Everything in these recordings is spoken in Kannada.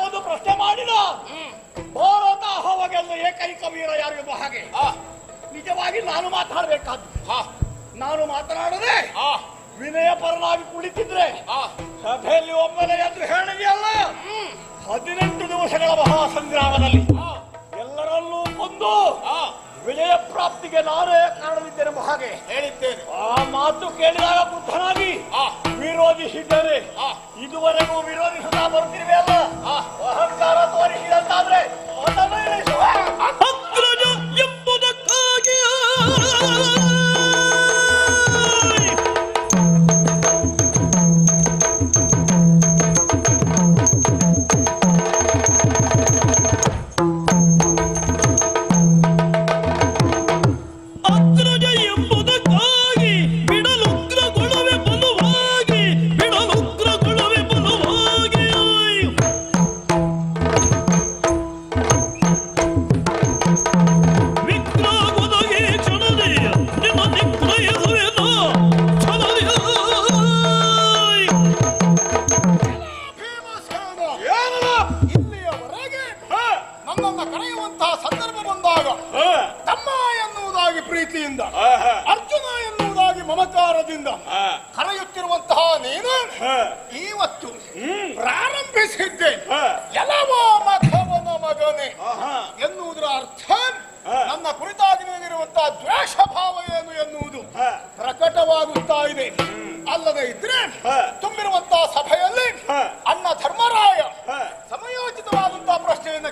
ಒಂದು ಪ್ರಶ್ನೆ ಮಾಡಿದ ಭಾರತ ಹೋವಗೆಲ್ಲ ಏಕೈಕ ವೀರ ಯಾರು ಎಂಬ ಹಾಗೆ. ನಿಜವಾಗಿ ನಾನು ಮಾತಾಡಬೇಕಾದ್ದು ನಾನು ಮಾತನಾಡದೆ ವಿನಯ ಪರನಾಗಿ ಕುಳಿತಿದ್ರೆ ಸಭೆಯಲ್ಲಿ ಒಮ್ಮೆಲೆ ಎಂದು ಹೇಳಿದೆಯಲ್ಲ ಹದಿನೆಂಟು ದಿವಸಗಳ ಮಹಾ ಸಂಗ್ರಾಮದಲ್ಲಿ ಎಲ್ಲರಲ್ಲೂ ಕೊಂದು ವಿಜಯ ಪ್ರಾಪ್ತಿಗೆ ನಾನೇ ಕಾರಣವಿದ್ದೇನೆ ಹಾಗೆ ಹೇಳಿದ್ದೇನೆ. ಆ ಮಾತು ಕೇಳಿದಾಗ ಬುದ್ಧನಾಗಿ ವಿರೋಧಿಸಿದ್ದೇನೆ. ಇದುವರೆಗೂ ವಿರೋಧಿಸುತ್ತಾ ಬರುತ್ತಿರುವೆ ಅಲ್ಲ. ಅಹಂಕಾರ ತೋರಿಸಿದಂತಾದ್ರೆ ಎಂಬುದಕ್ಕಾಗಿ. ಪ್ರಶ್ನೆಯನ್ನ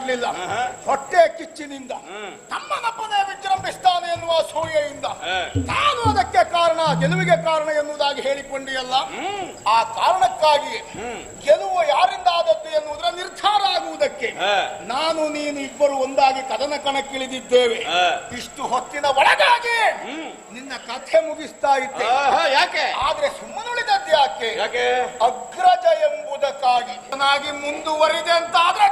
ಮಾಡಲಿಲ್ಲ ಹೊಟ್ಟೆ ಕಿಚ್ಚಿನಿಂದ. ತಮ್ಮನಪ್ಪನೇ ವಿಜೃಂಭಿಸ್ತಾನೆ ಎನ್ನುವ ಸೂಯೆಯಿಂದ. ನಾನು ಅದಕ್ಕೆ ಕಾರಣ ಗೆಲುವಿಗೆ ಕಾರಣ ಎನ್ನುವುದಾಗಿ ಹೇಳಿಕೊಂಡಿಯಲ್ಲ. ಆ ಕಾರಣಕ್ಕಾಗಿ ಗೆಲುವು ಯಾರಿಂದ ಆದದ್ದು ಎನ್ನುವುದರ ನಿರ್ಧಾರ ಆಗುವುದಕ್ಕೆ ನಾನು ನೀನು ಇಬ್ಬರು ಒಂದಾಗಿ ಕದನ ಕಣಕ್ಕಿಳಿದಿದ್ದೇವೆ. ಇಷ್ಟು ಹೊತ್ತಿನ ಒಳಗಾಗಿ ನಿನ್ನ ಕಥೆ ಮುಗಿಸ್ತಾ ಇದ್ದೆ. ಯಾಕೆ? ಆದ್ರೆ ಸುಮ್ಮನುಳಿದದ್ದು ಯಾಕೆ? ಯಾಕೆ? ಅಗ್ರಜ ಎಂಬುದಕ್ಕಾಗಿ. ಚೆನ್ನಾಗಿ ಮುಂದುವರಿದೆ ಅಂತ ಆದ್ರೆ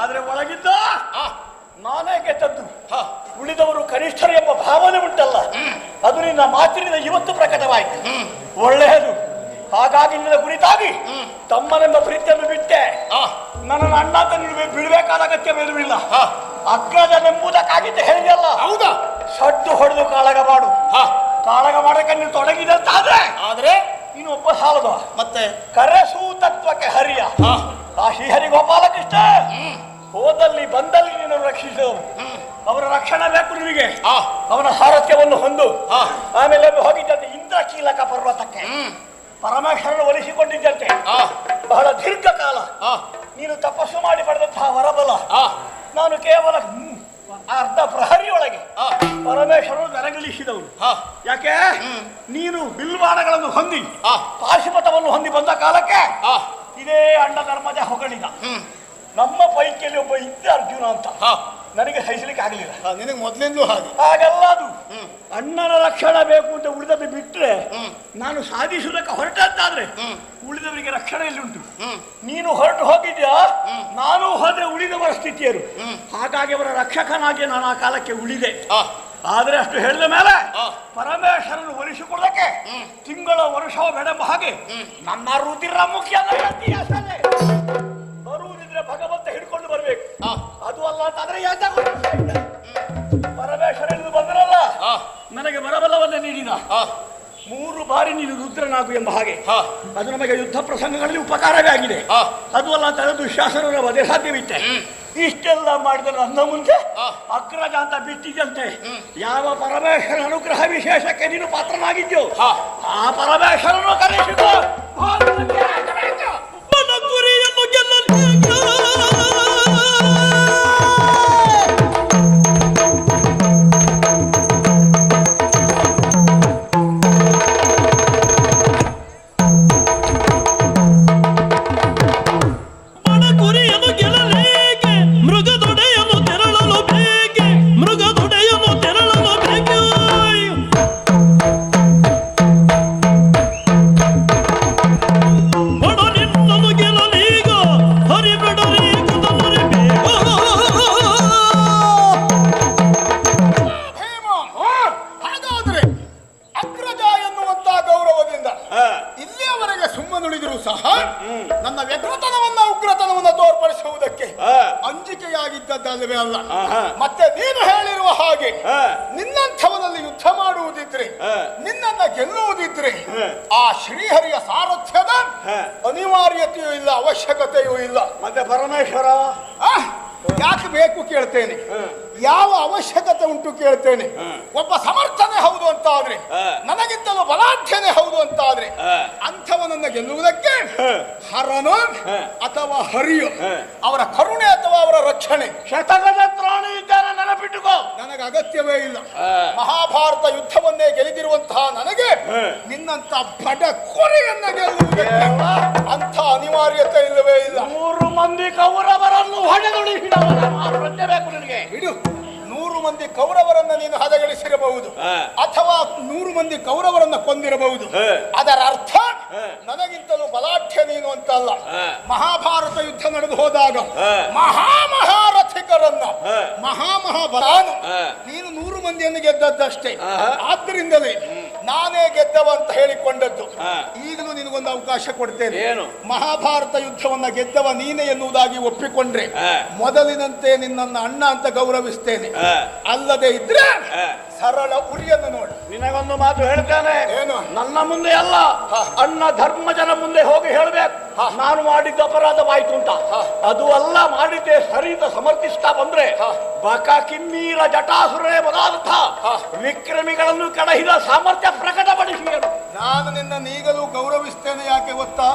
ಆದ್ರೆ ಒಳಗಿದ್ದ ನಾನೇ ಗೆದ್ದದ್ದು. ಉಳಿದವರು ಕನಿಷ್ಠರು ಎಂಬ ಭಾವನೆ ಉಂಟಲ್ಲ. ಅದು ನಿನ್ನ ಮಾತಿನಿಂದ ಇವತ್ತು ಪ್ರಕಟವಾಯಿತು. ಒಳ್ಳೆಯದು. ಹಾಗಾಗಿ ನಿನ್ನ ಕುರಿತಾಗಿ ತಮ್ಮನೆಂಬ ಪ್ರೀತಿಯನ್ನು ಬಿಟ್ಟೆ. ನನ್ನನ್ನು ಅಣ್ಣ ಅಂತ ಬಿಡಬೇಕಾದ ಅಗತ್ಯವೇನೂ ಅಗತ್ಯವೇನುವಿಲ್ಲ ಅಗ್ರಜನೆಂಬುದಕ್ಕಾಗಿದ್ದ ಹೇಳಿದೆಯಲ್ಲ ಹೌದಾ? ಸಡ್ಡು ಹೊಡೆದು ಕಾಳಗ ಮಾಡು ಕಾಳಗ ಮಾಡಕ್ಕೆ ನೀನು ತೊಡಗಿದಂತಾದ್ರೆ ಆದ್ರೆ? ಆದ್ರೆ ನೀನು ಒಬ್ಬ ಸಾಲದ ಮತ್ತೆ? ಕರೆಸೂತತ್ವಕ್ಕೆ ಹರಿಯ. ಆ ಶ್ರೀಹರಿ ಗೋಪಾಲಕೃಷ್ಣ ಹೋದಲ್ಲಿ ಬಂದಲ್ಲಿ ನೀನು ರಕ್ಷಿಸು ಅವರ ರಕ್ಷಣೆ ಬೇಕು ನಿನಗೆ. ಅವನ ಸಾರಥ್ಯವನ್ನು ಹೊಂದು. ಆಮೇಲೆ ಹೋಗಿದ್ದಂತೆ ಇಂದ್ರ ಇಂದ್ರಕೀಲಕ ಪರ್ವತಕ್ಕೆ. ಪರಮೇಶ್ವರನ ಒಲಿಸಿಕೊಂಡಿದ್ದಂತೆ. ಬಹಳ ದೀರ್ಘಕಾಲ. ಕಾಲ ನೀನು ತಪಸ್ಸು ಮಾಡಿ ಪಡೆದಂತಹ ವರಬಲ. ನಾನು ಕೇವಲ ಅರ್ಧ ಪ್ರಹರಿಯೊಳಗೆ. ಪರಮೇಶ್ವರನು ನೆರಗಿಳಿಸಿದವನು. ಯಾಕೆ? ನೀನು ಬಿಲ್ವಾಣಗಳನ್ನು ಹೊಂದಿ ಪಾಶುಪಥವನ್ನು ಹೊಂದಿ ಬಂದ ಕಾಲಕ್ಕೆ. ಇದೇ ಅಣ್ಣ ಧರ್ಮದ ಹೊಗಳಿದ. ನಮ್ಮ ಪೈಕಿಯಲ್ಲಿ ಒಬ್ಬ ಇದ್ದ ಅರ್ಜುನ ಅಂತ. ನನಗೆ ಸಹಿಸಲಿಕ್ಕೆ ಆಗಲಿಲ್ಲ. ನಿನಗೆ ಮೊದಲಿಂದಲೂ ಹಾಗೆ. ಹಾಗಲ್ಲ ಅದು. ಅಣ್ಣನ ರಕ್ಷಣೆ ಬೇಕು ಅಂತ ಉಳಿದದ್ದು ಬಿಟ್ರೆ ನಾನು ಸಾಧಿಸುವುದಕ್ಕೆ ಹೊರಟದ್ದಾದ್ರೆ ಉಳಿದವರಿಗೆ ರಕ್ಷಣೆ ಇಲ್ಲಿ ಉಂಟು? ನೀನು ಹೊರಟು ಹೋಗಿದ್ಯಾ? ನಾನು ಹೋದ್ರೆ ಉಳಿದವರ ಸ್ಥಿತಿಯರು. ಹಾಗಾಗಿ ಅವರ ರಕ್ಷಕನಾಗಿ ನಾನು ಆ ಕಾಲಕ್ಕೆ ಉಳಿದೆ. ಆದ್ರೆ ಅಷ್ಟು ಹೇಳಿದ ಮೇಲೆ ಪರಮೇಶ್ವರನ್ ಒಲಿಸಿಕೊಳ್ಳಕ್ಕೆ ತಿಂಗಳ ವರ್ಷ ಬೆಳೆಂಬ ಹಾಗೆ ನನ್ನ ರುದಿರ ಮುಖ್ಯ. ಬರುವುದಿದ್ರೆ ಭಗವಂತ ಹಿಡ್ಕೊಂಡು ಬರ್ಬೇಕು. ಅದು ಅಲ್ಲ ಅಂತಂದ್ರೆ ಪರಮೇಶ್ವರ ಇಳಿದು ಬಂದ್ರಲ್ಲ. ನನಗೆ ಬರಬಲವನ್ನೇ ನೀಡಿದ. ಮೂರು ಬಾರಿ ನೀನು ರುದ್ರನಾಗು ಎಂಬ ಹಾಗೆ. ಅದು ನಮಗೆ ಯುದ್ಧ ಪ್ರಸಂಗಗಳಲ್ಲಿ ಉಪಕಾರವೇ ಆಗಿದೆ. ಅದು ಅಲ್ಲ ಅಂತಂದ್ರೆ ದುಶಾಸನ ವಧೆ ಸಾಧ್ಯವಿತ್ತೆ ಇಷ್ಟೆಲ್ಲ ಮಾಡಿದ ನನ್ನ ಮುಂದೆ. ಅಗ್ರಜ ಅಂತ ಬಿಟ್ಟಿದ್ದಂತೆ ಯಾವ ಪರಮೇಶ್ವರ ಅನುಗ್ರಹ ವಿಶೇಷಕ್ಕೆ ನೀನು ಪಾತ್ರನಾಗಿದ್ಯೋ ಆ. ಆ ಪರಮೇಶ್ವರನು ಕರೆಸಿಕೋ ನನ್ನ ವ್ಯಗ್ರತನವನ್ನ ಉಗ್ರತನವನ್ನ ತೋರ್ಪಡಿಸುವುದಕ್ಕೆ ಅಂಜಿಕೆಯಾಗಿದ್ದದ್ದಲ್ಲವೇ ಅಲ್ಲ. ಮತ್ತೆ ನೀನು ಹೇಳಿರುವ ಹಾಗೆ ನಿನ್ನಂಥವನಲ್ಲಿ ಯುದ್ಧ ಮಾಡುವುದಿದ್ರೆ ನಿನ್ನನ್ನ ಗೆಲ್ಲುವುದಿದ್ರೆ ಆ ಶ್ರೀಹರಿಯ ಸಾರಥ್ಯದ ಅನಿವಾರ್ಯತೆಯೂ ಇಲ್ಲ ಅವಶ್ಯಕತೆಯೂ ಇಲ್ಲ. ಮತ್ತೆ ಪರಮೇಶ್ವರ? ಯಾಕೆ ಬೇಕು ಕೇಳ್ತೇನೆ. ಯಾವ ಅವಶ್ಯಕತೆ ಉಂಟು ಕೇಳ್ತೇನೆ. ಒಬ್ಬ ಸಮರ್ಥನೆ ಅಂತ ಆದ್ರೆ ನನಗಿಂತಲೂ ಬಲಾಢ್ಯನೇ ಹೌದು ಅಂತ ಆದ್ರೆ ಅಂಥವನನ್ನ ಗೆಲ್ಲುವುದಕ್ಕೆ ಹರನು ಅಥವಾ ಹರಿಯು. ಅವರ ಕರುಣೆ ಅಥವಾ ಅವರ ರಕ್ಷಣೆ. ಇದ್ದಾನೆ ನೆನಪಿಟ್ಟುಕೋ. ನನಗೆ ಅಗತ್ಯವೇ ಇಲ್ಲ. ಮಹಾಭಾರತ ಯುದ್ಧವನ್ನೇ ಗೆಲಿದಿರುವಂತಹ ನನಗೆ ನಿನ್ನಂತ ಬಡ ಕೊರೆಯನ್ನ ಗೆಲ್ಲುವುದಕ್ಕೆ ಅಂಥ ಅನಿವಾರ್ಯತೆ ಇಲ್ಲವೇ ಇಲ್ಲ. ಮೂರು ಮಂದಿ ಕೌರವರನ್ನು ಪ್ರಜ್ಞೆ ಬೇಕು ನಿನಗೆ. ನೂರು ಮಂದಿ ಕೌರವರನ್ನ ನೀನು ಹದಗಳಿಸಿರಬಹುದು ಅಥವಾ ನೂರು ಮಂದಿ ಕೌರವರನ್ನ ಕೊಂದಿರಬಹುದು. ಅದರ ಅರ್ಥ ನನಗಿಂತಲೂ ಬಲಾಢ್ಯ ನೀನು ಅಂತ ಅಲ್ಲ ಮಹಾಭಾರತ ಯುದ್ಧ ನಡೆದು ಹೋದಾಗ ಮಹಾಮಹಾರಥಿಕರನ್ನ ಮಹಾಮಹಾಬಲಾನು ನೀನು ನೂರು ಮಂದಿಯನ್ನು ಗೆದ್ದದ್ದಷ್ಟೇ. ಆದ್ರಿಂದಲೇ ನಾನೇ ಗೆದ್ದವ ಅಂತ ಹೇಳಿಕೊಂಡದ್ದು. ಈಗಲೂ ನಿನಗೊಂದು ಅವಕಾಶ ಕೊಡ್ತೇನೆ. ಏನು? ಮಹಾಭಾರತ ಯುದ್ಧವನ್ನ ಗೆದ್ದವ ನೀನೆ ಎನ್ನುವುದಾಗಿ ಒಪ್ಪಿಕೊಂಡ್ರೆ ಮೊದಲಿನಂತೆ ನಿನ್ನನ್ನ ಅಣ್ಣ ಅಂತ ಗೌರವಿಸ್ತೇನೆ. ಅಲ್ಲದೆ ಇದ್ರೆ ಸರಳ ಉರಿಯನ್ನು ನೋಡು. ನಿನಗೊಂದು ಮಾತು ಹೇಳ್ತೇನೆ. ಏನು? ನನ್ನ ಮುಂದೆ ಅಲ್ಲ. ಅಣ್ಣ ಧರ್ಮಜನ ಮುಂದೆ ಹೋಗಿ ಹೇಳ್ಬೇಕು. ನಾನು ಮಾಡಿದ್ದ ಅಪರಾಧವಾಯ್ತು ಅಂತ. ಅದು ಅಲ್ಲ ಮಾಡಿದ್ದೆ ಸರಿತ ಸಮರ್ಥಿಸ್ತಾ ಬಂದ್ರೆ ಬಕ ಕಿಮ್ಮೀರ ಜಟಾಸುರೇ ಪದಾರ್ಥ ವಿಕ್ರಮಿಗಳನ್ನು ಕಡಹಿದ ಸಾಮರ್ಥ್ಯ ಪ್ರಕಟಪಡಿಸಿದರು ನಾನು ನಿನ್ನ ಈಗಲೂ ಗೌರವಿಸ್ತೇನೆ ಯಾಕೆ ಗೊತ್ತಾ?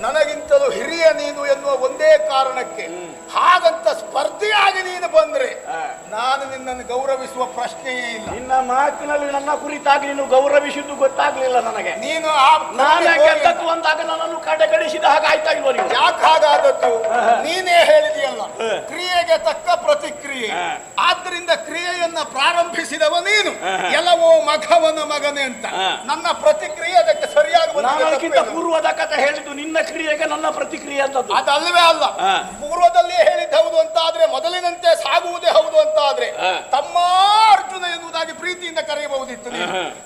ನನಗಿಂತಲೂ ಹಿರಿಯ ನೀನು ಎನ್ನುವ ಒಂದೇ ಕಾರಣಕ್ಕೆ ಹಾಗಂತ ಸ್ಪರ್ಧೆಯಾಗಿ ನೀನು ಬಂದ್ರೆ ನಾನು ನಿನ್ನನ್ನು ಗೌರವಿಸುವ ಪ್ರಶ್ನೆಯೇ ಇಲ್ಲ. ನಿನ್ನ ಮಾತಿನಲ್ಲಿ ನನ್ನ ಕುರಿತಾಗಿ ನೀನು ಗೌರವಿಸಿದ್ದು ಗೊತ್ತಾಗ್ಲಿಲ್ಲ ನನಗೆ. ನೀನು ಆ ನಾನೇ ಹೋಗಿ- ಗೆದ್ದದ್ದು ಅಂದಾಗ ನನ್ನನ್ನು ಕಡೆಗಣಿಸಿದ ಹಾಗೆ ಆಯ್ತಾ ಇಲ್ವ ನೀವು? ಯಾಕೆ ಹಾಗಾದದ್ದು? ನೀನೇ ಹೇಳಿದೆಯಲ್ಲ ಕ್ರಿಯೆಗೆ ತಕ್ಕ ಪ್ರತಿಕ್ರಿಯೆ. ಆದ್ರಿಂದ ಕ್ರಿಯೆಯನ್ನ ಪ್ರಾರಂಭಿಸಿದವ ನೀನು. ಎಲ್ಲವೋ ಮಘವನ ಮಗನೇ ಅಂತ. ನನ್ನ ಪ್ರತಿಕ್ರಿಯೆ ಅದಕ್ಕೆ ನಾನು ಅದಕ್ಕಿಂತ ಪೂರ್ವದ ಕಥೆ ಹೇಳಿದ್ದು ನಿನ್ನ ಕ್ರಿಯೆಗೆ ನನ್ನ ಪ್ರತಿಕ್ರಿಯೆ ಅಂತದ್ದು. ಅದಲ್ಲವೇ ಅಲ್ಲ. ಪೂರ್ವದಲ್ಲಿ ಹೇಳಿದ್ದು ಹೌದು ಅಂತ ಆದ್ರೆ ಮೊದಲಿನಂತೆ ಸಾಗುವುದೇ ಹೌದು ಅಂತ ಆದ್ರೆ ತಮ್ಮ ಅರ್ಜುನ ಎನ್ನುವುದಾಗಿ ಪ್ರೀತಿಯಿಂದ ಕರೆಯಬಹುದಿತ್ತು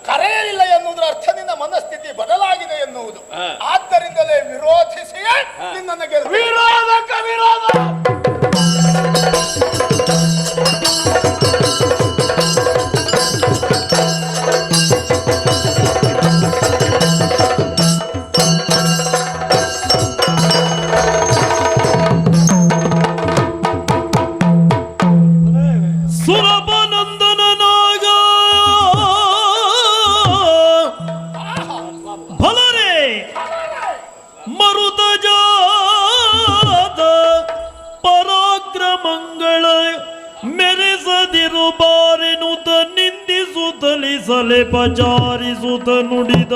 ಕರೆಯಲಿಲ್ಲ ಎನ್ನುವುದರ ಅರ್ಥದಿಂದ ಮನಸ್ಥಿತಿ ಬದಲಾಗಿದೆ ಎನ್ನುವುದು. ಆದ್ದರಿಂದಲೇ ವಿರೋಧಿಸಿಯೇ ನಿನ್ನನ್ನು. ವಿರೋಧಕ ವಿರೋಧ! ನುಡಿದ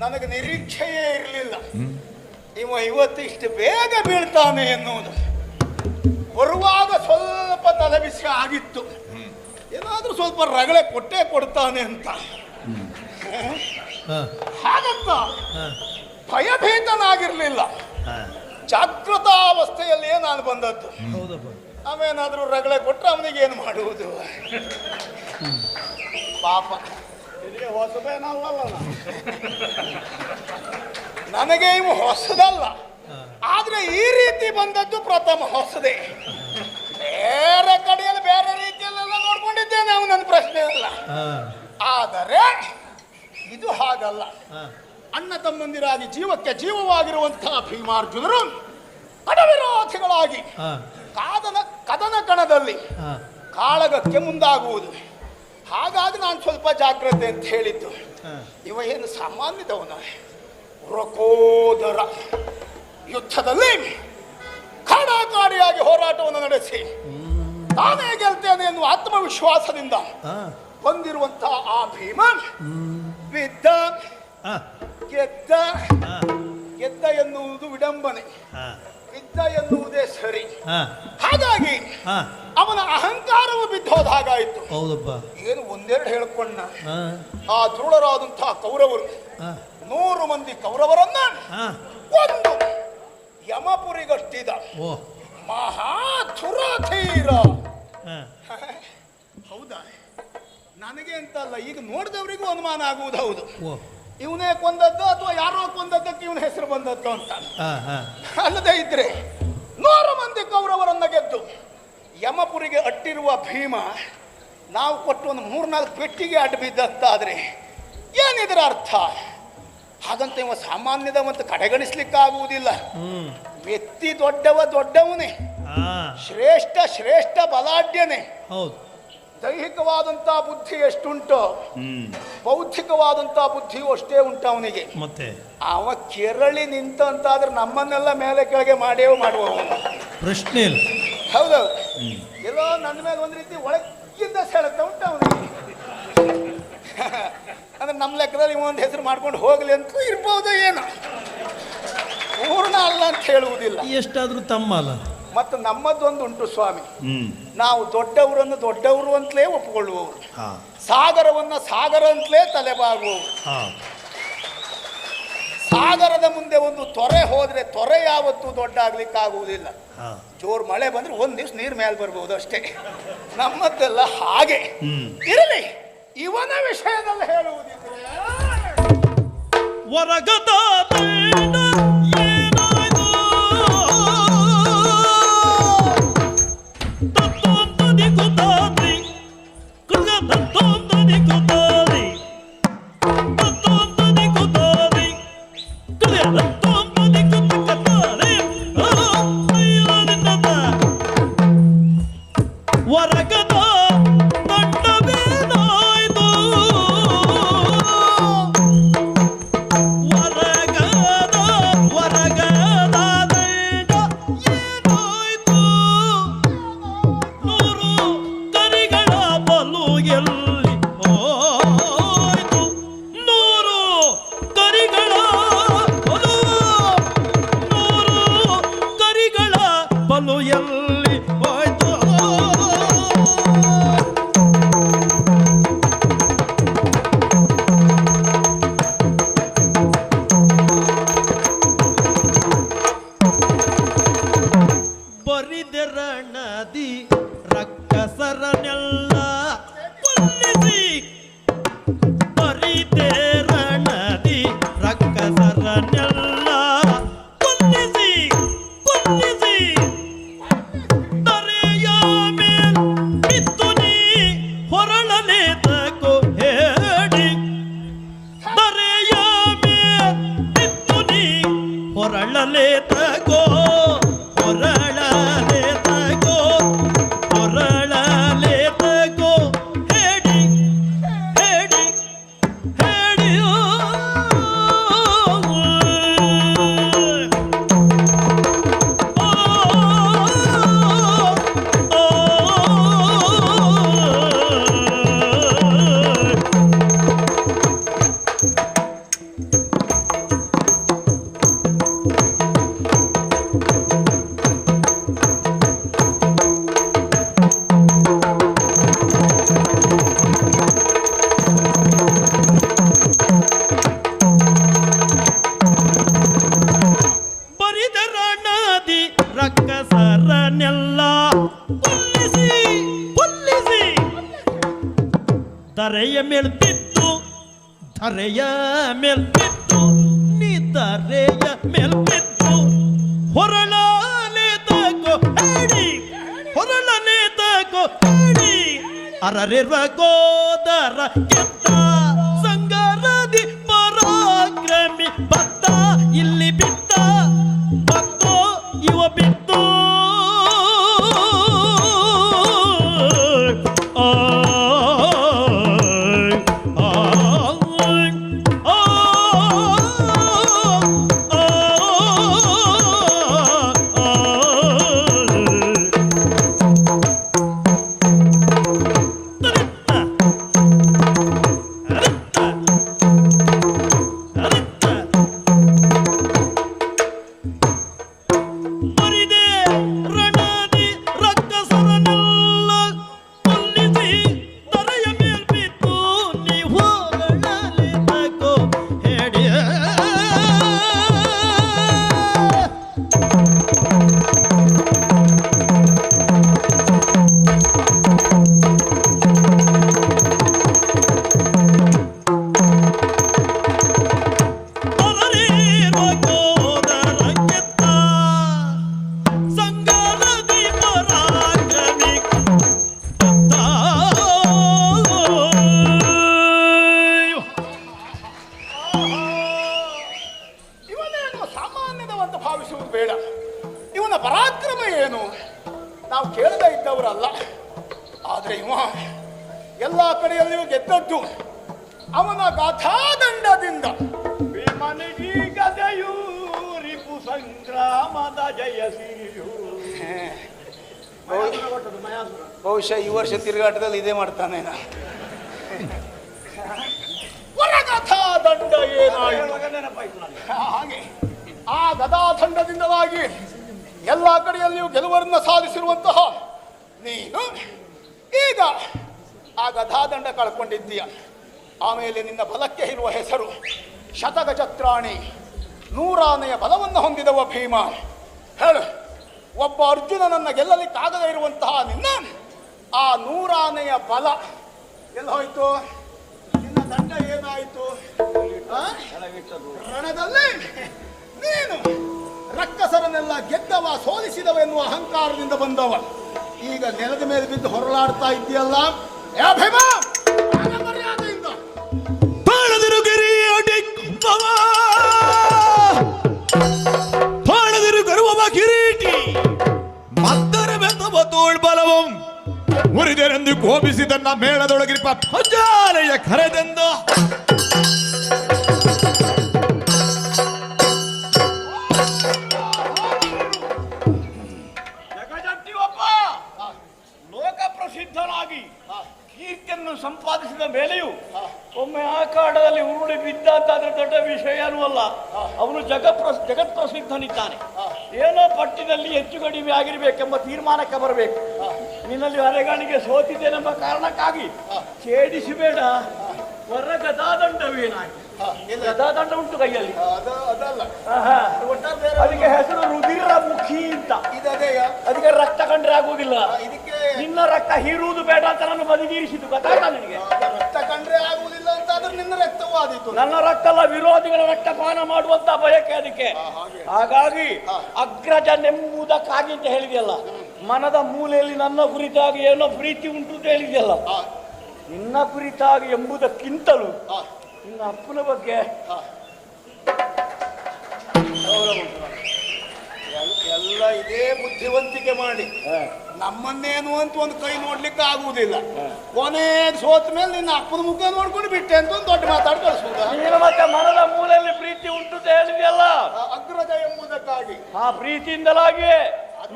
ನನಗೆ ನಿರೀಕ್ಷೆಯೇ ಇರಲಿಲ್ಲ. ಇವ ಇವತ್ತಿಷ್ಟು ಬೇಗ ಬೀಳ್ತಾನೆ ಎನ್ನುವುದು. ಬರುವಾಗ ಸ್ವಲ್ಪ ತಲೆಬಿಸಿ ಆಗಿತ್ತು. ಏನಾದರೂ ಸ್ವಲ್ಪ ರಗಳೆ ಕೊಟ್ಟೇ ಕೊಡ್ತಾನೆ ಅಂತ. ಹಾಗಂತ ಭಯಭೀತನಾಗಿರ್ಲಿಲ್ಲ. ಜಾಗೃತಾವಸ್ಥೆಯಲ್ಲಿಯೇ ನಾನು ಬಂದದ್ದು. ಅವೇನಾದ್ರೂ ರಗಳೆ ಕೊಟ್ಟರೆ ಅವನಿಗೆ ಏನು ಮಾಡುವುದು ಪಾಪ. ನಿನಗೆ ನಾವಲ್ಲ ನನಗೆ ಇವು ಹೊಸದಲ್ಲ ಆದ್ರೆ ಈ ರೀತಿ ಬಂದದ್ದು ಪ್ರಥಮ ಹೊಸದೇ. ಬೇರೆ ಕಡೆಯಲ್ಲಿ ಬೇರೆ ರೀತಿಯಲ್ಲೆಲ್ಲ ನೋಡ್ಕೊಂಡಿದ್ದೇನೆ ಅವನು ನನ್ನ ಪ್ರಶ್ನೆ ಅಲ್ಲ ಆದರೆ ಇದು ಹಾಗಲ್ಲ. ಅಣ್ಣ ತಮ್ಮಂದಿರಾಗಿ ಜೀವಕ್ಕೆ ಜೀವವಾಗಿರುವಂತಹ ಭೀಮಾರ್ಜುನರು ಕಡವಿರೋಧಿಗಳಾಗಿ ಕಾದನ ಕದನ ಕಣದಲ್ಲಿ ಕಾಳಗಕ್ಕೆ ಮುಂದಾಗುವುದು. ಹಾಗಾಗಿ ನಾನು ಸ್ವಲ್ಪ ಜಾಗ್ರತೆ ಅಂತ ಹೇಳಿದ್ದು. ಇವ ಏನು ಸಾಮಾನ್ಯದವನ? ರಕೋದರ ಯುದ್ಧದಲ್ಲಿ ಕಾಡಾಕಾಡಿಯಾಗಿ ಹೋರಾಟವನ್ನು ನಡೆಸಿ. ತಾನೇ ಗೆಲ್ತೇನೆ ಎನ್ನುವ ಆತ್ಮವಿಶ್ವಾಸದಿಂದ ಬಂದಿರುವಂತಹ ಆ ಭೀಮ ಬಿದ್ದ ಹಾ. ಗೆದ್ದ ಗೆದ್ದ ಎನ್ನುವುದು ವಿಡಂಬನೆ. ಬಿದ್ದ ಎನ್ನುವುದೇ ಸರಿ. ಹಾ. ಹಾಗಾಗಿ ಹಾ. ಅವನ ಅಹಂಕಾರವು ಬಿದ್ದೋದ ಹಾಗಾಯಿತು ಹೌದಪ್ಪ. ಏನು ಒಂದೆರಡು ಹೇಳ್ಕೊಂಡ. ಆ ದೃಢರಾದಂತಹ ಕೌರವರು ನೂರು ಮಂದಿ ಕೌರವರನ್ನ ಒಂದು ಯಮಪುರಿಗಷ್ಟಿದ ಓ. ಮಹಾಧುರಧೀರ. ಹೌದಾ? ನನಗೆ ಅಂತಲ್ಲ ಈಗ ನೋಡಿದವರಿಗೂ ಅನುಮಾನ ಆಗುವುದು ಹೌದು. ಇವನೇ ಕೊಂದದ್ದು ಅಥವಾ ಕೊಂದದ್ದಕ್ಕೆ ಇವನ ಹೆಸರು ಬಂದದ್ದು ಅಂತ. ಅಲ್ಲದೆ ಇದ್ರೆ ನೂರು ಮಂದಿ ಕೌರವರನ್ನ ಗೆದ್ದು ಯಮಪುರಿಗೆ ಅಟ್ಟಿರುವ ಭೀಮ ನಾವು ಕೊಟ್ಟು ಒಂದು ಮೂರ್ನಾಲ್ಕು ಪೆಟ್ಟಿಗೆ ಅಡ್ಡ ಬಿದ್ದಂತಾದ್ರೆ ಏನಿದರ ಅರ್ಥ? ಹಾಗಂತ ಇವ ಸಾಮಾನ್ಯದವಂತ ಕಡೆಗಣಿಸ್ಲಿಕ್ಕಾಗುವುದಿಲ್ಲ. ಹ್ಮ್. ವ್ಯಕ್ತಿ ದೊಡ್ಡವ ದೊಡ್ಡವನೇ. ಶ್ರೇಷ್ಠ ಶ್ರೇಷ್ಠ ಬಲಾಢ್ಯನೇ. ಹೌದು. ದೈಹಿಕವಾದಂಥ ಬುದ್ಧಿ ಎಷ್ಟುಂಟೋ ಬೌದ್ಧಿಕವಾದಂತಹ ಬೌದ್ಧಿಕವಾದಂಥ ಬುದ್ಧಿಯು ಅಷ್ಟೇ ಉಂಟು ಅವನಿಗೆ. ಮತ್ತೆ? ಅವ ಕೆರಳಿ ನಿಂತ ಅಂತಾದ್ರೆ ನಮ್ಮನ್ನೆಲ್ಲ ಮೇಲೆ ಕೆಳಗೆ ಮಾಡೇ ಮಾಡುವ ಪ್ರಶ್ನೆ ಇಲ್ಲ. ಹೌದೌದು ಎಲ್ಲೋ ನನ್ನ ಮೇಲೆ ಒಂದು ರೀತಿ ಒಳಗಿಂದ ಸೆಳೆತ ಉಂಟು ಅವನಿಗೆ ಅಂದ್ರೆ ನಮ್ಮ ಲೆಕ್ಕದಲ್ಲಿ ಒಂದು ಹೆಸರು ಮಾಡ್ಕೊಂಡು ಹೋಗ್ಲಿ ಅಂತ ಇರ್ಬೋದು ಏನೋ. ಪೂರ್ಣ ಅಲ್ಲ ಅಂತ ಹೇಳುವುದಿಲ್ಲ. ಎಷ್ಟಾದ್ರೂ ತಮ್ಮ ಅಲ್ಲ. ಮತ್ತು ನಮ್ಮದೊಂದು ಉಂಟು ಸ್ವಾಮಿ ನಾವು ದೊಡ್ಡವರನ್ನು ದೊಡ್ಡವರು ಅಂತಲೇ ಒಪ್ಪಿಕೊಳ್ಳುವವರು. ಸಾಗರವನ್ನು ಸಾಗರ ಅಂತಲೇ ತಲೆಬಾಗುವವರು. ಸಾಗರದ ಮುಂದೆ ಒಂದು ತೊರೆ ಹೋದರೆ ತೊರೆ ಯಾವತ್ತೂ ದೊಡ್ಡ ಆಗ್ಲಿಕ್ಕಾಗುವುದಿಲ್ಲ ಜೋರು ಜೋರ್ ಮಳೆ ಬಂದ್ರೆ ಒಂದು ದಿವ್ಸ ನೀರ್ ಮೇಲೆ ಬರ್ಬೋದು ಅಷ್ಟೇ. ನಮ್ಮದ್ದೆಲ್ಲ ಹಾಗೆ. ಇರಲಿ. ಇವನ ವಿಷಯದಲ್ಲಿ ಹೇಳುವುದಿದ್ರೆ ಮೇಲ್ ಬಿತ್ತು, ಧರೆಯ ಮೇಲ್ ಬಿತ್ತು, ನೀ ಧರೆಯ ಮೇಲ್ ಬಿತ್ತು. ಹೊರಳಲೆ ತಗೋ ತಗೋ ಹೇಳಿ ಅರರಿರುವ ಗೋದರ ಕೆತ್ತ ಭಾವಿಸುವುದು ಬೇಡ. ಇವನ ಪರಾಕ್ರಮ ಏನು? ನಾವು ಕೇಳದೇ ಇದ್ದವರಲ್ಲ. ಆದರೆ ಇವ ಎಲ್ಲ ಕಡೆಯಲ್ಲಿಯೂ ಗೆದ್ದದ್ದು ಅವನ ಗಾಥಾದಂಡದಿಂದ. ಭೀಮನಿಗೀಗದೆಯೂ ರಿಪು ಸಂಗ್ರಾಮದ ಜಯ ಸಿರಿಯು ಬಹುಶಃ ಈ ವರ್ಷ ತಿರುಗಾಟದಲ್ಲಿ ಇದೇ ಮಾಡ್ತಾನೆ. ದಂಡ ಏನಾಯಿತು? ಹಾಗೆ. ಆ ಗದಾಖಂಡದಿಂದವಾಗಿ ಎಲ್ಲ ಕಡೆಯಲ್ಲಿಯೂ ಗೆಲುವರನ್ನ ಸಾಧಿಸಿರುವಂತಹ ನೀನು ಈಗ ಆ ಗದಾದಂಡ ಕಳ್ಕೊಂಡಿದ್ದೀಯ. ಆಮೇಲೆ ನಿನ್ನ ಬಲಕ್ಕೆ ಇರುವ ಹೆಸರು ಶತಗಜತ್ರಾಣಿ. ನೂರಾನೆಯ ಬಲವನ್ನು ಹೊಂದಿದವ ಭೀಮ. ಹೇಳು ಒಬ್ಬ ಅರ್ಜುನನನ್ನ ಗೆಲ್ಲಲಿಕ್ಕಾಗದೇ ಇರುವಂತಹ ನಿನ್ನ ಆ ನೂರಾನೆಯ ಬಲ ಎಲ್ಲ ಹೋಯ್ತು? ನಿನ್ನ ದಂಡ ಏನಾಯಿತು? ರಣದಲ್ಲಿ. ನೀನು ರಕ್ಕಸರನ್ನೆಲ್ಲ ಗೆದ್ದವ, ಸೋಲಿಸಿದವ ಎನ್ನುವ ಅಹಂಕಾರದಿಂದ ಬಂದವ. ಈಗ ನೆಲದ ಮೇಲೆ ಬಿದ್ದು ಹೊರಳಾಡ್ತಾ ಆಗ ಮರ್ಯಾದೆಯಿಂದ. ಕಿರೀಟಿ ಗರ್ವವ ಕಿರೀಟಿ. ತೋಳ್ ಬೆತ್ತವ ತೋಳ್ಬಲವಂ ಮುರಿದರೆಂದು ಕೋಪಿಸಿ ತನ್ನ ಮೇಳದೊಳಗಿರುವ ಪಂಜಾಲೆಯ ಕರೆದೆಂದು. ಸಂಪಾದಿಸಿದ ಮೇಲೆಯೂ ಒಮ್ಮೆ ಆ ಕಾಡದಲ್ಲಿ ಉರುಳಿ ಬಿದ್ದ ಅಂತಾದ್ರೆ ದೊಡ್ಡ ವಿಷಯನೂ ಅಲ್ಲ. ಅವನು ಜಗಪ್ರ ಜಗತ್ ಪ್ರಸಿದ್ಧನಿದ್ದಾನೆ. ಏನೋ ಪಟ್ಟಿನಲ್ಲಿ ಹೆಚ್ಚು ಕಡಿಮೆ ಆಗಿರ್ಬೇಕೆಂಬ ತೀರ್ಮಾನಕ್ಕೆ ಬರಬೇಕು. ನಿನ್ನಲ್ಲಿ ಅರೆಗಾಣಿಗೆ ಸೋತಿದ್ದೇನೆಂಬ ಕಾರಣಕ್ಕಾಗಿ ಛೇಡಿಸಬೇಡ ವರ ಗದಾದಂಡವೇನಾಗಿ ಗದಾದಂಡ ಉಂಟು ಕೈಯಲ್ಲಿ. ಅದಕ್ಕೆ ಹೆಸರು ರುದಿರ ಮುಖಿ ಅಂತ ಅದಕ್ಕೆ ರಕ್ತ ಕಂಡ್ರೆ ಆಗುವುದಿಲ್ಲ. ಇದಕ್ಕೆ ನಿನ್ನ ರಕ್ತ ಹೀರುವುದು ಬೇಡ ಅಂತ ನಾನು ಬದಿಗೀರಿಸಿದ್ದು ಗೊತ್ತಾಯ್ತಾ ನಿನಗೆ? ರಕ್ತ ಕಂಡ್ರೆ ಆಗುವುದಿಲ್ಲ ಅಂತ ಆದ್ರೆ ನಿನ್ನ ರಕ್ತವೂ ಆದೀತು ನನ್ನ ರಕ್ತ ಅಲ್ಲ ವಿರೋಧಿಗಳ ರಕ್ತಪಾನ ಮಾಡುವಂತ ಬಯಕೆ ಅದಕ್ಕೆ. ಹಾಗಾಗಿ ಅಗ್ರಜನೆಂಬುದಕ್ಕಾಗಿ ಅಂತ ಹೇಳಿದೆಯಲ್ಲ ಮನದ ಮೂಲೆಯಲ್ಲಿ ನನ್ನ ಕುರಿತಾಗಿ ಏನೋ ಪ್ರೀತಿ ಉಂಟು ಅಂತ ಹೇಳಿದೆಯಲ್ಲ ನಿನ್ನ ಕುರಿತಾಗಿ ಎಂಬುದಕ್ಕಿಂತಲೂ ನಿನ್ನ ಅಪ್ಪನ ಬಗ್ಗೆ. ಎಲ್ಲ ಇದೇ ಬುದ್ಧಿವಂತಿಕೆ ಮಾಡಿ. ನಮ್ಮನ್ನೇನು ಅಂತ ಒಂದು ಕೈ ನೋಡ್ಲಿಕ್ಕೆ ಆಗುವುದಿಲ್ಲ. ಕೊನೆಗೆ ಸೋತ ಮೇಲೆ ನಿನ್ನ ಅಪ್ಪನ ಮುಖ ನೋಡ್ಕೊಂಡು ಬಿಟ್ಟೆ ಅಂತ ಒಂದು ದೊಡ್ಡ ಮಾತಾಡಿ ಕಳಿಸುವುದ. ನೀನು ಮತ್ತೆ ಮನದ ಮೂಲೆಯಲ್ಲಿ ಪ್ರೀತಿ ಉಂಟು ಅಂತ ಹೇಳಿದೆಯಲ್ಲ? ಅಗ್ರಜ ಎಂಬುದಕ್ಕಾಗಿ. ಆ ಪ್ರೀತಿಯಿಂದಲಾಗಿ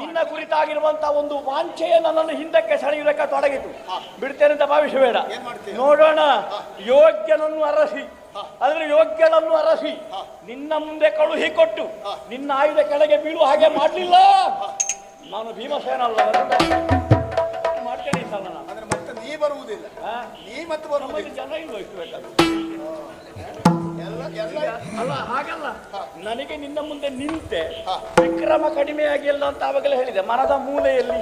ನಿನ್ನ ಕುರಿತಾಗಿರುವಂತ ಒಂದು ವಾಂಛೆಯ ನನ್ನನ್ನು ಹಿಂದಕ್ಕೆ ಸೆಳೆಯುವುದಕ್ಕೆ ತೊಡಗಿತು. ಬಿಡ್ತೇನೆ ಅಂತ ಭಾವಿಸಬೇಡ ಬೇಡ. ನೋಡೋಣ ಯೋಗ್ಯನನ್ನು ಅರಸಿ. ಅಂದ್ರೆ ಯೋಗ್ಯನನ್ನು ಅರಸಿ. ನಿನ್ನ ಮುಂದೆ ಕಳುಹಿ ಕೊಟ್ಟು ನಿನ್ನ ಆಯುಧ ಕೆಳಗೆ ಬೀಳುವ ಹಾಗೆ ಮಾಡಲಿಲ್ಲ? ನಾನು ಭೀಮಸೇನ ಅಲ್ಲ ಮಾಡ್ತೇನೆ ಸಲ ನಾನು. ಅಂದ್ರೆ ಮತ್ತೆ ನೀ ಬರುವುದಿಲ್ಲ. ನೀ ಮತ್ತೆ ಬರುವುದಿಲ್ಲ. ಜನ ಇಲ್ವೋ ಇಷ್ಟು ಬೇಕಾದ್ರೆ? ಅಲ್ಲ ಹಾಗಲ್ಲ ನನಗೆ ನಿನ್ನ ಮುಂದೆ ನಿಂತೆ. ವಿಕ್ರಮ ಕಡಿಮೆ ಆಗಿಲ್ಲ ಅಂತ ಆವಾಗಲೇ ಹೇಳಿದೆ ಮರದ ಮೂಲೆಯಲ್ಲಿ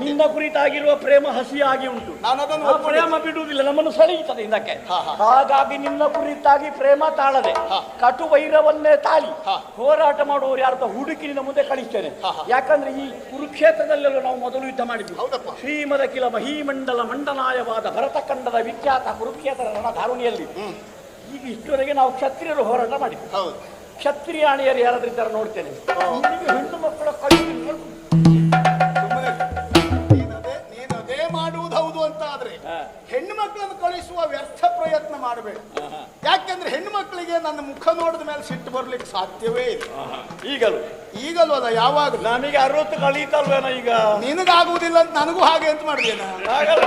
ನಿನ್ನ ಕುರಿತಾಗಿರುವ ಪ್ರೇಮ ಹಸಿಯಾಗಿ ಉಂಟು ಆ ಪ್ರೇಮ ಬಿಡುವುದಿಲ್ಲ ನಮ್ಮನ್ನು ಸೆಳೆಯುತ್ತದೆ ಹಾ. ಹಾಗಾಗಿ ನಿನ್ನ ಕುರಿತಾಗಿ ಪ್ರೇಮ ತಾಳದೆ. ಕಟು ವೈರವನ್ನೇ ತಾಳಿ. ಹೋರಾಟ ಮಾಡುವವರು ಯಾರ್ದ ಹುಡುಕಿ ನಿನ್ನ ಮುಂದೆ ಕಳಿಸ್ತೇನೆ. ಯಾಕಂದ್ರೆ ಈ ಕುರುಕ್ಷೇತ್ರದಲ್ಲೆಲ್ಲ ನಾವು ಮೊದಲು ಯುದ್ಧ ಮಾಡಿದ್ವಿ ಹೌದಪ್ಪ. ಶ್ರೀಮದ ಕಿಲ ಮಹಿಮಂಡಲ ಮಂಡನಾಯವಾದ ಭರತಖಂಡದ ವಿಖ್ಯಾತ ಕುರುಕ್ಷೇತ್ರ ರಣಧಾರುಣಿಯಲ್ಲಿ ಈಗ ಇಷ್ಟವರೆಗೆ ನಾವು ಕ್ಷತ್ರಿಯರು ಹೋರಾಟ ಮಾಡಿದ್ವಿ. ಹೌದು. ಕ್ಷತ್ರಿಯ ಅಣಿಯರು ಯಾರಾದ್ರೂ ಇದ್ದಾರೆ ನೋಡ್ತೇನೆ ಹೆಣ್ಣು ಮಕ್ಕಳ ಮಾಡುವುದು ಹೌದು ಅಂತ ಆದ್ರೆ. ಹೆಣ್ಣು ಮಕ್ಕಳನ್ನು ಕಳಿಸುವ ವ್ಯರ್ಥ ಪ್ರಯತ್ನ ಮಾಡಬೇಡ. ಯಾಕೆಂದ್ರೆ ಹೆಣ್ಣು ಮಕ್ಕಳಿಗೆ ನನ್ನ ಮುಖ ನೋಡಿದ ಮೇಲೆ ಸಿಟ್ಟು ಬರ್ಲಿಕ್ಕೆ ಸಾಧ್ಯವೇ ಇಲ್ಲ. ಈಗಲೂ? ಈಗಲೂ ಅಲ್ಲ ಯಾವಾಗ ನನಗೆ ಅರವತ್ತು ಕಳೀತಲ್ವೇನ ಈಗ? ನಿನಗಾಗುವುದಿಲ್ಲ ಅಂತ ನನಗೂ ಹಾಗೆ ಅಂತ ಮಾಡಿದೇನ ಹಾಗಲ್ಲ.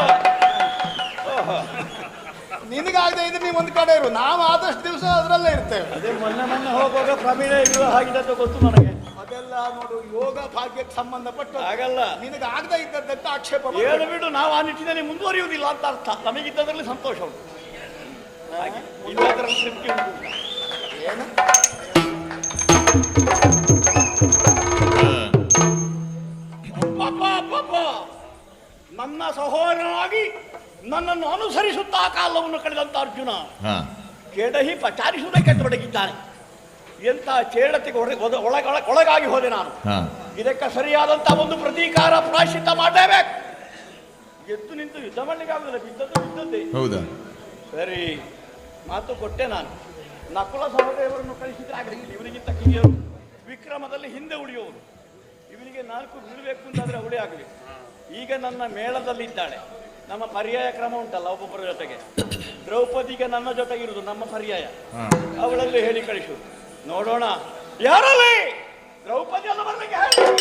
ನಿನಗಾಗದೆ ಇದ್ರೆ ನೀವು ಒಂದು ಕಡೆ ಇರು. ನಾವು ಆದಷ್ಟು ದಿವಸ ಅದರಲ್ಲೇ ಇರ್ತೇವೆ. ಅದೇ ಮೊನ್ನೆ ಮೊನ್ನೆ ಹೋಗುವಾಗ ಪ್ರವೀಣ ಇರುವ ಹಾಗಿದೆ ಅಂತ ಗೊತ್ತು ನನಗೆ. ಅದೆಲ್ಲ ನೋಡು ಯೋಗ ಭಾಗ್ಯಕ್ಕೆ ಸಂಬಂಧಪಟ್ಟು ಹಾಗಲ್ಲ. ಆಗದೆ ಇದ್ದದ್ದಂತ ಆಕ್ಷೇಪ ಏನು ಬಿಡು ನಾವು ಆ ನಿಟ್ಟಿನಲ್ಲಿ ಮುಂದುವರಿಯುವುದಿಲ್ಲ ಅಂತ ಅರ್ಥ. ನಮಗಿದ್ದದ್ರಲ್ಲಿ ಸಂತೋಷ ಉಂಟು. ಹಾಗೆ ಇಲ್ಲದರಲ್ಲಿ ತೃಪ್ತಿ ಉಂಟು. ಏನು? ಪಾಪ ನನ್ನ ಸಹೋದರನಾಗಿ ನನ್ನನ್ನು ಅನುಸರಿಸುತ್ತಾ ಕಾಲವನ್ನು ಕಳೆದಂತ ಅರ್ಜುನ. ಕೆಡಹಿ ಪಚಾರಿಸುವುದಕ್ಕೆ ತೊಡಗಿದ್ದಾನೆ ಎಂತ ಚೇಳತೆಗೆ ಒಳಗಾಗಿ ಹೋದೆ ನಾನು. ಇದಕ್ಕೆ ಸರಿಯಾದಂತ ಒಂದು ಪ್ರತೀಕಾರ ಪ್ರಾಶಿತ ಮಾಡಲೇಬೇಕು. ಎದ್ದು ನಿಂತು ಯುದ್ಧ ಮಾಡ್ಲಿಕ್ಕೆ ಆಗುದಿಲ್ಲ. ಬಿದ್ದದ್ದು ಬಿದ್ದದ್ದೇ. ಹೌದಾ? ಸರಿ ಮಾತು ಕೊಟ್ಟೆ ನಾನು. ನಕುಲ ಸಹದೇವರನ್ನು ಕಳಿಸಿದ್ರೆ ಆಗಲಿಲ್ಲ ಇವನಿಗಿಂತ ಕಿರಿಯರು. ವಿಕ್ರಮದಲ್ಲಿ ಹಿಂದೆ ಉಳಿಯೋರು ಇವನಿಗೆ ನಾಲ್ಕು ಬೀಳಬೇಕು ಅಂತಾದ್ರೆ ಅವಳೇ ಆಗಲಿ. ಈಗ ನನ್ನ ಮೇಳದಲ್ಲಿದ್ದಾಳೆ. ನಮ್ಮ ಪರ್ಯಾಯ ಕ್ರಮ ಉಂಟಲ್ಲ ಒಬ್ಬೊಬ್ಬರ ಜೊತೆಗೆ. ದ್ರೌಪದಿಗೆ ನನ್ನ ಜೊತೆಗೆ ಇರುವುದು ನಮ್ಮ ಪರ್ಯಾಯ. ಅವಳಲ್ಲಿ ಹೇಳಿ ಕಳಿಸು. ನೋಡೋಣ. ಯಾರಲ್ಲಿ? ದ್ರೌಪದಿ ಅಲ್ಲ ಬರ್ಲಿಕ್ಕೆ ಹೇಳಿ.